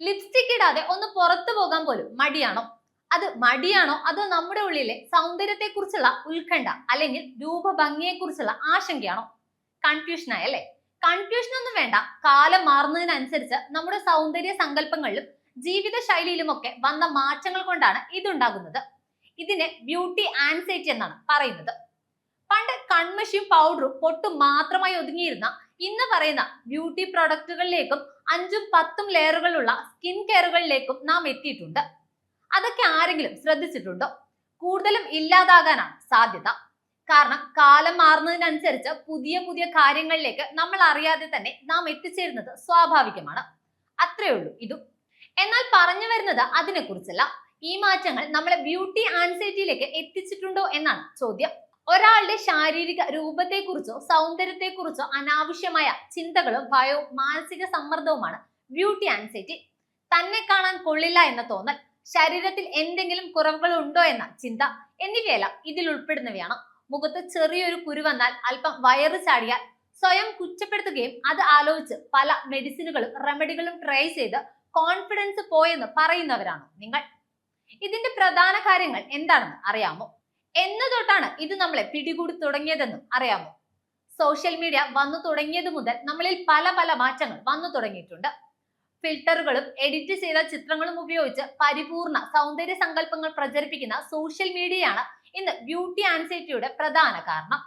Lipstick ഇടാതെ ഒന്ന് പുറത്തു പോകാൻ പോലും മടിയാണോ? അത് മടിയാണോ? അതോ നമ്മുടെ ഉള്ളിലെ സൗന്ദര്യത്തെക്കുറിച്ചുള്ള ഉത്കണ്ഠ അല്ലെങ്കിൽ രൂപഭംഗിയെക്കുറിച്ചുള്ള ആശങ്കയാണോ? കൺഫ്യൂഷൻ ആയല്ലേ കൺഫ്യൂഷൻ ഒന്നും വേണ്ട. കാലം മാറുന്നതിനനുസരിച്ച് നമ്മുടെ സൗന്ദര്യ സങ്കല്പങ്ങളിലും ജീവിത ശൈലിയിലുമൊക്കെ വന്ന മാറ്റങ്ങൾ കൊണ്ടാണ് ഇതുണ്ടാകുന്നത്. ഇതിനെ ബ്യൂട്ടി ആൻസൈറ്റി എന്നാണ് പറയുന്നത്. പണ്ട് കൺമഷിയും പൗഡറും പൊട്ടും മാത്രമായി ഒതുങ്ങിയിരുന്ന ഇന്ന് പറയുന്ന ബ്യൂട്ടി പ്രൊഡക്റ്റുകളിലേക്കും അഞ്ചും പത്തും ലെയറുകളുള്ള സ്കിൻ കെയറുകളിലേക്കും നാം എത്തിയിട്ടുണ്ട്. അതൊക്കെ ആരെങ്കിലും ശ്രദ്ധിച്ചിട്ടുണ്ടോ? കൂടുതലും ഇല്ലാതാകാനാണ് സാധ്യത. കാരണം കാലം മാറുന്നതിനനുസരിച്ച് പുതിയ പുതിയ കാര്യങ്ങളിലേക്ക് നമ്മൾ അറിയാതെ തന്നെ നാം എത്തിച്ചേരുന്നത് സ്വാഭാവികമാണ്. അത്രേ ഉള്ളൂ. ഇതും. എന്നാൽ പറഞ്ഞു വരുന്നത് അതിനെക്കുറിച്ചല്ല. ഈ മാറ്റങ്ങൾ നമ്മളെ ബ്യൂട്ടി ആൻസൈറ്റിയിലേക്ക് എത്തിച്ചിട്ടുണ്ടോ എന്നാണ് ചോദ്യം. ഒരാളുടെ ശാരീരിക രൂപത്തെക്കുറിച്ചോ സൗന്ദര്യത്തെക്കുറിച്ചോ അനാവശ്യമായ ചിന്തകളും ഭയവും മാനസിക സമ്മർദ്ദവുമാണ് ബ്യൂട്ടി ആൻസൈറ്റി. തന്നെ കാണാൻ കൊള്ളില്ല എന്ന തോന്നൽ ശരീരത്തിൽ എന്തെങ്കിലും കുറവുകൾ ഉണ്ടോ എന്ന ചിന്ത എന്നിവയെല്ലാം ഇതിൽ ഉൾപ്പെടുന്നവയാണ്. മുഖത്ത് ചെറിയൊരു കുരു വന്നാൽ അല്പം വയറ് ചാടിയാൽ സ്വയം കുറ്റപ്പെടുത്തുകയും അത് ആലോചിച്ച് പല മെഡിസിനുകളും റെമഡികളും ട്രൈ ചെയ്ത് കോൺഫിഡൻസ് പോയെന്ന് പറയുന്നവരാണോ നിങ്ങൾ. ഇതിന്റെ പ്രധാന കാര്യങ്ങൾ എന്താണെന്ന് അറിയാമോ? എന്ന് തൊട്ടാണ് ഇത് നമ്മളെ പിടികൂടി തുടങ്ങിയതെന്നും അറിയാമോ? സോഷ്യൽ മീഡിയ വന്നു തുടങ്ങിയത് മുതൽ നമ്മളിൽ പല പല മാറ്റങ്ങൾ വന്നു തുടങ്ങിയിട്ടുണ്ട്. ഫിൽട്ടറുകളും എഡിറ്റ് ചെയ്ത ചിത്രങ്ങളും ഉപയോഗിച്ച് പരിപൂർണ സൗന്ദര്യ സങ്കല്പങ്ങൾ പ്രചരിപ്പിക്കുന്ന സോഷ്യൽ മീഡിയയാണ് ഇന്ന് ബ്യൂട്ടി ആൻസൈറ്റിയുടെ പ്രധാന കാരണം.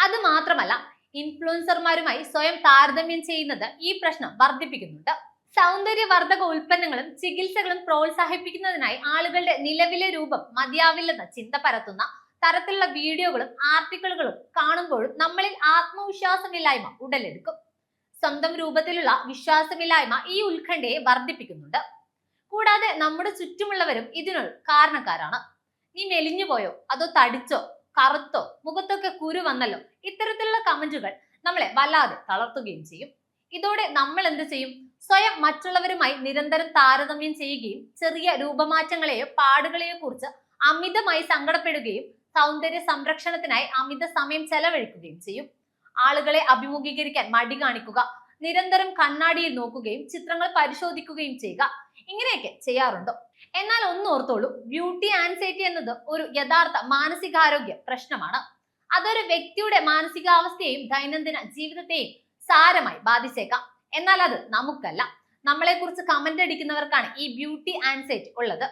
അത് മാത്രമല്ല ഇൻഫ്ലുവൻസർമാരുമായി സ്വയം താരതമ്യം ചെയ്യുന്നത് ഈ പ്രശ്നം വർദ്ധിപ്പിക്കുന്നുണ്ട്. സൗന്ദര്യവർദ്ധക ഉൽപ്പന്നങ്ങളും ചികിത്സകളും പ്രോത്സാഹിപ്പിക്കുന്നതിനായി ആളുകളുടെ നിലവിലെ രൂപം മതിയാവില്ലെന്ന ചിന്ത പരത്തുന്ന തരത്തിലുള്ള വീഡിയോകളും ആർട്ടിക്കിളുകളും കാണുമ്പോഴും നമ്മളിൽ ആത്മവിശ്വാസമില്ലായ്മ ഉടലെടുക്കും. സ്വന്തം രൂപത്തിലുള്ള വിശ്വാസമില്ലായ്മ ഈ ഉത്കണ്ഠയെ വർദ്ധിപ്പിക്കുന്നുണ്ട്. കൂടാതെ നമ്മുടെ ചുറ്റുമുള്ളവരും ഇതിനൊരു കാരണക്കാരാണ്. നീ മെലിഞ്ഞു പോയോ? അതോ തടിച്ചോ? കറുത്തോ? മുഖത്തൊക്കെ കുരു വന്നല്ലോ? ഇത്തരത്തിലുള്ള കമന്റുകൾ നമ്മളെ വല്ലാതെ തളർത്തുകയും ചെയ്യും. ഇതോടെ നമ്മൾ എന്ത് ചെയ്യും? സ്വയം മറ്റുള്ളവരുമായി നിരന്തരം താരതമ്യം ചെയ്യുകയും ചെറിയ രൂപമാറ്റങ്ങളെയോ പാടുകളെയോ കുറിച്ച് അമിതമായി സങ്കടപ്പെടുകയും സൗന്ദര്യ സംരക്ഷണത്തിനായി അമിത സമയം ചെലവഴിക്കുകയും ചെയ്യും. ആളുകളെ അഭിമുഖീകരിക്കാൻ മടി കാണിക്കുക നിരന്തരം കണ്ണാടിയിൽ നോക്കുകയും ചിത്രങ്ങൾ പരിശോധിക്കുകയും ചെയ്യുക ഇങ്ങനെയൊക്കെ ചെയ്യാറുണ്ടോ. എന്നാൽ ഒന്ന് ഓർത്തോളൂ ബ്യൂട്ടി ആൻസൈറ്റി എന്നത് ഒരു യഥാർത്ഥ മാനസികാരോഗ്യ പ്രശ്നമാണ്. അതൊരു വ്യക്തിയുടെ മാനസികാവസ്ഥയെയും ദൈനംദിന ജീവിതത്തെയും സാരമായി ബാധിച്ചേക്കാം. എന്നാൽ അത് നമുക്കല്ല. നമ്മളെ കുറിച്ച് കമന്റ് അടിക്കുന്നവർക്കാണ് ഈ ബ്യൂട്ടി ആൻഡ് സെറ്റ് ഉള്ളത്.